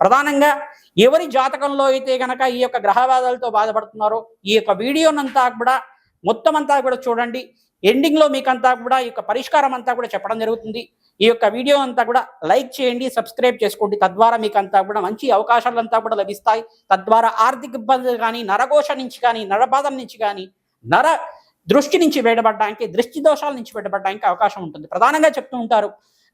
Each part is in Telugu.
ప్రధానంగా ఎవరి జాతకంలో అయితే గనక ఈ యొక్క గ్రహవాదాలతో బాధపడుతున్నారో ఈ యొక్క వీడియోనంతా కూడా మొత్తం అంతా కూడా చూడండి. ఎండింగ్లో మీకంతా కూడా ఈ యొక్క పరిష్కారం అంతా కూడా చెప్పడం జరుగుతుంది. ఈ యొక్క వీడియో అంతా కూడా లైక్ చేయండి సబ్స్క్రైబ్ చేసుకోండి. తద్వారా మీకు అంతా కూడా మంచి అవకాశాలు అంతా కూడా లభిస్తాయి. తద్వారా ఆర్థిక ఇబ్బందులు కానీ నరఘోష నుంచి కానీ నరబాధల నుంచి కానీ నర దృష్టి నుంచి బయటపడడానికి దృష్టి దోషాల నుంచి బయటపడడానికి అవకాశం ఉంటుంది. ప్రధానంగా చెప్తూ ఉంటారు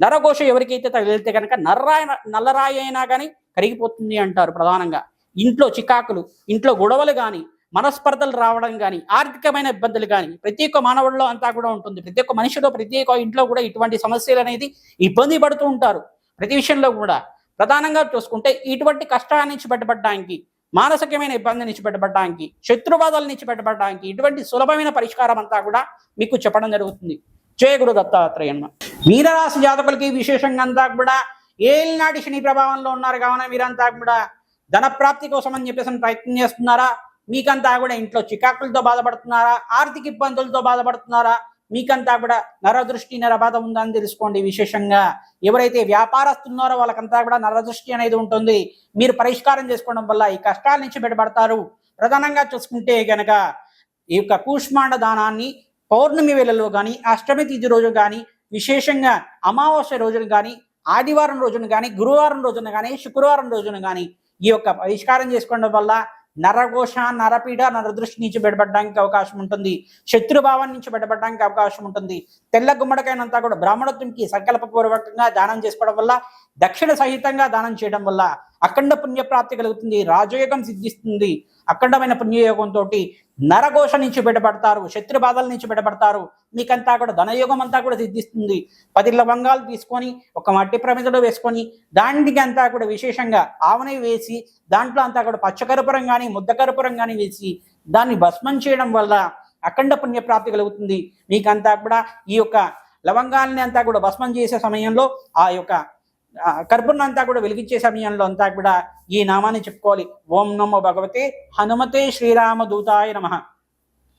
నరఘోష ఎవరికైతే తగిలితే కనుక నర్రాయ నల్లరాయి అయినా కానీ కరిగిపోతుంది అంటారు ప్రధానంగా. ఇంట్లో చికాకులు ఇంట్లో గొడవలు కానీ మనస్పర్ధలు రావడం కానీ ఆర్థికమైన ఇబ్బందులు కానీ ప్రతి ఒక్క మానవుల్లో అంతా కూడా ఉంటుంది. ప్రతి ఒక్క మనిషిలో ప్రతి ఒక్క ఇంట్లో కూడా ఇటువంటి సమస్యలు అనేది ఇబ్బంది పడుతూ ఉంటారు. ప్రతి విషయంలో కూడా. ప్రధానంగా చూసుకుంటే ఇటువంటి కష్టాల నుంచి బయటపడడానికి మానసికమైన ఇబ్బంది నుంచి బయటపడడానికి శత్రుబాధల నుంచి బయటపడడానికి ఇటువంటి సులభమైన పరిష్కారం అంతా కూడా మీకు చెప్పడం జరుగుతుంది. జయ గురు దత్తాత్రేయన్మ మీనరాశి జాతకులకి విశేషంగా అంతా కూడా ఏలినాటి శని ప్రభావంలో ఉన్నారు. కావున మీరంతా కూడా ధనప్రాప్తి కోసం అని చెప్పేసి ప్రయత్నం చేస్తున్నారా? మీకంతా కూడా ఇంట్లో చికాకులతో బాధపడుతున్నారా? ఆర్థిక ఇబ్బందులతో బాధపడుతున్నారా? మీకంతా కూడా నరదృష్టి నరబాధ ఉందని తెలుసుకోండి. విశేషంగా ఎవరైతే వ్యాపారస్తున్నారో వాళ్ళకంతా కూడా నరదృష్టి అనేది ఉంటుంది. మీరు పరిష్కారం చేసుకోవడం వల్ల ఈ కష్టాల నుంచి బయటపడతారు. ప్రధానంగా చూసుకుంటే గనక ఈ యొక్క కూష్మాండ దానాన్ని పౌర్ణమి వేళలో కానీ అష్టమి తిథి రోజు కానీ విశేషంగా అమావాస్య రోజులు కానీ ఆదివారం రోజున కానీ గురువారం రోజున కానీ శుక్రవారం రోజున కానీ ఈ యొక్క పరిష్కారం చేసుకోవడం వల్ల నరఘోష నరపీడ నరదృష్టి నుంచి బయటపడడానికి అవకాశం ఉంటుంది. శత్రుభావం నుంచి బయటపడడానికి అవకాశం ఉంటుంది. తెల్ల గుమ్మడికైనంతా కూడా బ్రాహ్మణత్వంకి సంకల్పపూర్వకంగా దానం చేసుకోవడం వల్ల దక్షిణ సహితంగా దానం చేయడం వల్ల అఖండ పుణ్యప్రాప్తి కలుగుతుంది రాజయోగం సిద్ధిస్తుంది. అఖండమైన పుణ్యయోగంతో నరఘోష నుంచి బయటపడతారు శత్రు బాధల నుంచి బయటపడతారు. మీకంతా కూడా ధనయోగం అంతా కూడా సిద్ధిస్తుంది. పది లవంగాలు తీసుకొని ఒక మట్టి ప్రమిదలో వేసుకొని దానికి అంతా కూడా విశేషంగా ఆవనే వేసి దాంట్లో అంతా కూడా పచ్చకర్పూరం కానీ ముద్దకర్పూరం కానీ వేసి దాన్ని భస్మం చేయడం వల్ల అఖండ పుణ్యప్రాప్తి కలుగుతుంది. మీకంతా కూడా ఈ యొక్క లవంగాల్ని అంతా కూడా భస్మం చేసే సమయంలో ఆ యొక్క ఆ, కర్పూరం అంతా కూడా వెలిగించే సమయంలో అంతా కూడా ఈ నామాన్ని చెప్పుకోవాలి. ఓం నమో భగవతే హనుమతే శ్రీరామ దూతాయ నమ.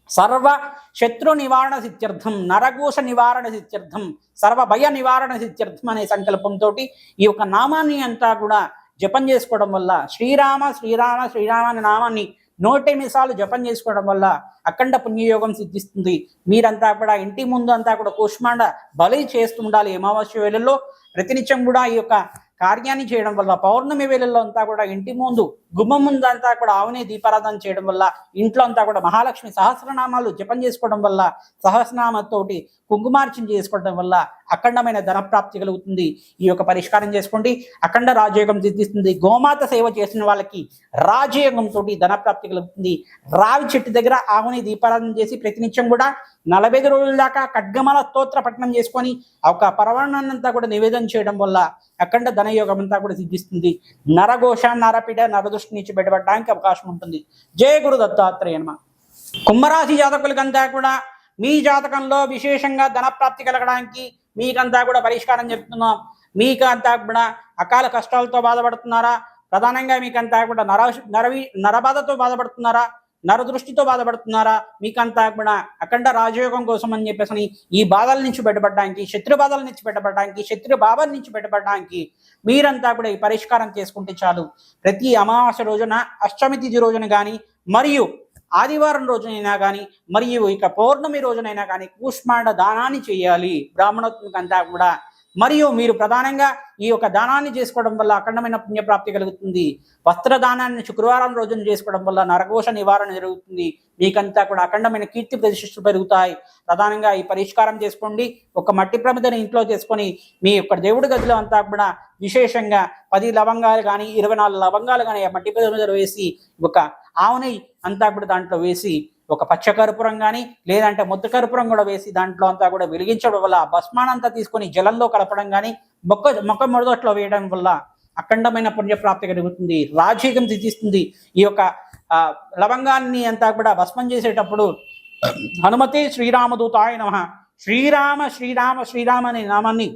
సర్వ శత్రు నివారణ సిత్యర్థం నరఘోష నివారణ సిత్యర్థం సర్వ భయ నివారణ సిత్యర్థం అనే సంకల్పంతో ఈ యొక్క నామాన్ని అంతా కూడా జపం చేసుకోవడం వల్ల శ్రీరామ శ్రీరామ శ్రీరామ అనే నామాన్ని నూటెనిమిసార్లు జపం చేసుకోవడం వల్ల అఖండ పుణ్యయోగం సిద్ధిస్తుంది. మీరంతా కూడా ఇంటి ముందు అంతా కూడా కూష్మాండ బలి చేస్తుండాలి అమావాస్య వేళల్లో. ప్రతినిత్యం కూడా ఈ యొక్క కార్యాన్ని చేయడం వల్ల పౌర్ణమి వేళల్లో అంతా కూడా ఇంటి ముందు గుమ్మం ముందు అంతా కూడా ఆవునే దీపారాధన చేయడం వల్ల ఇంట్లో అంతా కూడా మహాలక్ష్మి సహస్రనామాలు జపం చేసుకోవడం వల్ల సహస్రనామతోటి కుంకుమార్చన చేసుకోవడం వల్ల అఖండమైన ధన ప్రాప్తి కలుగుతుంది. ఈ యొక్క పరిష్కారం చేసుకోండి. అఖండ రాజయోగం సిద్ధిస్తుంది. గోమాత సేవ చేసిన వాళ్ళకి రాజయోగంతో ధన ప్రాప్తి కలుగుతుంది. రావి చెట్టు దగ్గర ఆవుని దీపారాధన చేసి ప్రతినిత్యం కూడా నలభై రోజుల దాకా ఖడ్గమల స్తోత్ర పఠనం చేసుకొని ఒక పర్వణాన్నంతా కూడా నివేదన చేయడం వల్ల అఖండ ధనయోగం అంతా కూడా సిద్ధిస్తుంది. నరఘోష నరపిడ నరదృష్టి నుంచి బయటపడడానికి అవకాశం ఉంటుంది. జయ గురు దత్తాత్రేయ నమ. కుంభరాశి జాతకులకంతా కూడా మీ జాతకంలో విశేషంగా ధనప్రాప్తి కలగడానికి మీకంతా కూడా పరిష్కారం చెప్తున్నాం. మీకు అంతా కూడా అకాల కష్టాలతో బాధపడుతున్నారా? ప్రధానంగా మీకంతా కూడా నర నరవి నరబాధతో బాధపడుతున్నారా? నరదృష్టితో బాధపడుతున్నారా? మీకంతా కూడా అఖండ రాజయోగం కోసం అని చెప్పేసి ఈ బాధల నుంచి బయటపడడానికి శత్రు బాధల నుంచి బయటపడడానికి శత్రు బాధల నుంచి బయటపడడానికి మీరంతా కూడా ఈ పరిష్కారం చేసుకుంటే చాలు. ప్రతి అమావాస్య రోజున అష్టమి తిథి రోజున కానీ మరియు ఆదివారం రోజునైనా కానీ మరియు ఇక పౌర్ణమి రోజునైనా కానీ కూష్మాండ దానాన్ని చేయాలి. బ్రాహ్మణోత్మకంతా కూడా మరియు మీరు ప్రధానంగా ఈ యొక్క దానాన్ని చేసుకోవడం వల్ల అఖండమైన పుణ్యప్రాప్తి కలుగుతుంది. వస్త్రదానాన్ని శుక్రవారం రోజున చేసుకోవడం వల్ల నరఘోష నివారణ జరుగుతుంది. మీకంతా కూడా అఖండమైన కీర్తి ప్రతిష్టలు పెరుగుతాయి. ప్రధానంగా ఈ పరిష్కారం చేసుకోండి. ఒక మట్టి ప్రమిదని ఇంట్లో చేసుకొని మీ యొక్క దేవుడి గదిలో అంతా కూడా విశేషంగా పది లవంగాలు కానీ ఇరవై నాలుగు లవంగాలు కానీ ఆ మట్టి ప్రమిదలు వేసి ఒక ఆవుని అంతా కూడా దాంట్లో వేసి ఒక పచ్చ కర్పూరం కానీ లేదంటే ముద్ద కర్పూరం కూడా వేసి దాంట్లో అంతా కూడా వెలిగించడం వల్ల భస్మానంతా తీసుకొని జలంలో కలపడం కానీ మొక్క మొక్క మొదట్లో వేయడం వల్ల అఖండమైన పుణ్యప్రాప్తి కలుగుతుంది. రాజీగం సిద్ధిస్తుంది. ఈ యొక్క లవంగాన్ని అంతా కూడా భస్మం చేసేటప్పుడు హనుమతే శ్రీరామదూతాయ నమ. శ్రీరామ శ్రీరామ శ్రీరామ అనే నామాన్ని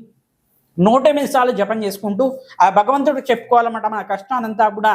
నూట ఎనిమిది సార్లు జపం చేసుకుంటూ ఆ భగవంతుడు చెప్పుకోవాలన్నమాట మన కష్టానంతా కూడా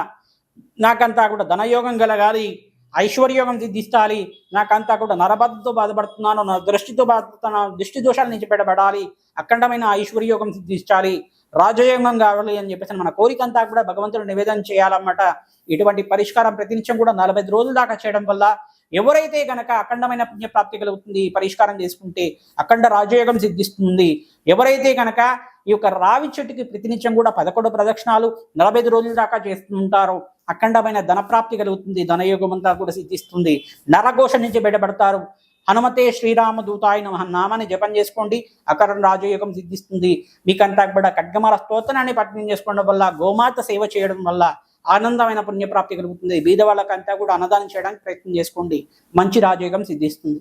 నాకంతా కూడా ధనయోగం కలగాలి. ఐశ్వర్యోగం సిద్ధిస్తాలి. నాకంతా కూడా నరబద్ధతో బాధపడుతున్నాను నా దృష్టితో బాధపడుతున్నాను దృష్టి దోషాల నుంచి పెట్టబడాలి అఖండమైన ఐశ్వర్యోగం సిద్ధించాలి. రాజయోగం కావాలి అని చెప్పేసి మన కోరిక అంతా కూడా భగవంతుడు నివేదన చేయాలన్నమాట. ఇటువంటి పరిష్కారం ప్రతినిత్యం కూడా నలభై రోజుల దాకా చేయడం వల్ల ఎవరైతే గనక అఖండమైన పుణ్యప్రాప్తి కలుగుతుంది పరిష్కారం చేసుకుంటే అఖండ రాజయోగం సిద్ధిస్తుంది. ఎవరైతే గనక ఈ యొక్క రావి చెట్టుకి ప్రతినిత్యం కూడా పదకొండు ప్రదక్షిణాలు నలభై ఐదు రోజుల దాకా చేస్తుంటారో అఖండమైన ధనప్రాప్తి కలుగుతుంది. ధనయోగం అంతా కూడా సిద్ధిస్తుంది. నరఘోష నుంచి బయటపడతారు. హనుమతే శ్రీరామ దూతాయ నమ. నామాన్ని జపం చేసుకోండి. అక్కడ రాజయోగం సిద్ధిస్తుంది. మీకంతా కూడా ఖడ్గమల స్తోత్రాన్ని పఠనం చేసుకోవడం వల్ల గోమాత సేవ చేయడం వల్ల ఆనందమైన పుణ్యప్రాప్తి కలుగుతుంది. బీద వాళ్ళకంతా కూడా అన్నదానం చేయడానికి ప్రయత్నం చేసుకోండి. మంచి రాజయోగం సిద్ధిస్తుంది.